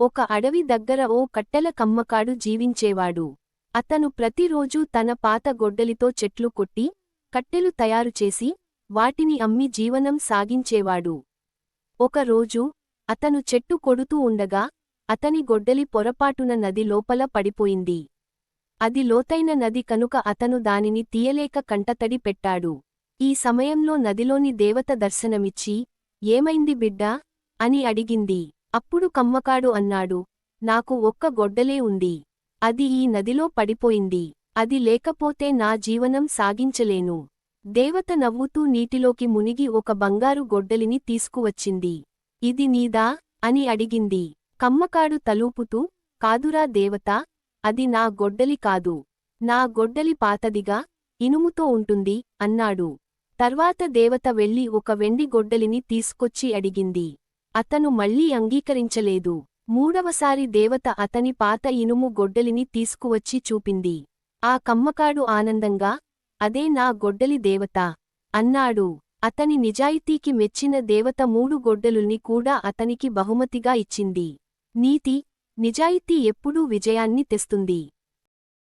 ఒక అడవి దగ్గర ఓ కట్టెల కమ్మకాడు జీవించేవాడు. అతను ప్రతిరోజూ తన పాత గొడ్డలితో చెట్లు కొట్టి కట్టెలు తయారుచేసి వాటిని అమ్మి జీవనం సాగించేవాడు. ఒకరోజు అతను చెట్టు కొడుతూ ఉండగా అతని గొడ్డలి పొరపాటున నది లోపల పడిపోయింది. అది లోతైన నది కనుక అతను దానిని తీయలేక కంటతడి పెట్టాడు. ఈ సమయంలో నదిలోని దేవత దర్శనమిచ్చి ఏమైంది బిడ్డా? అని అడిగింది. అప్పుడు కమ్మకాడు అన్నాడు నాకు ఒక్క గొడ్డలే ఉంది. అది ఈ నదిలో పడిపోయింది. అది లేకపోతే నా జీవనం సాగించలేను దేవత నవ్వుతూ నీటిలోకి మునిగి ఒక బంగారు గొడ్డలిని తీసుకువచ్చింది. ఇది నీదా అని అడిగింది. కమ్మకాడు తలూపుతూ కాదురా దేవత అది నా గొడ్డలి కాదు. నా గొడ్డలి పాతదిగా ఇనుముతో ఉంటుంది అన్నాడు. తర్వాత దేవత వెళ్ళి ఒక వెండి గొడ్డలిని తీసుకొచ్చి అడిగింది. అతను మళ్ళీ అంగీకరించలేదు. మూడవసారి దేవత అతని పాత ఇనుము గొడ్డలిని తీసుకువచ్చి చూపింది. ఆ కమ్మకాడు ఆనందంగా అదే నా గొడ్డలి దేవత అన్నాడు. అతని నిజాయితీకి మెచ్చిన దేవత మూడు గొడ్డలుల్ని కూడా అతనికి బహుమతిగా ఇచ్చింది. నీతి నిజాయితీ ఎప్పుడూ విజయాన్ని తెస్తుంది.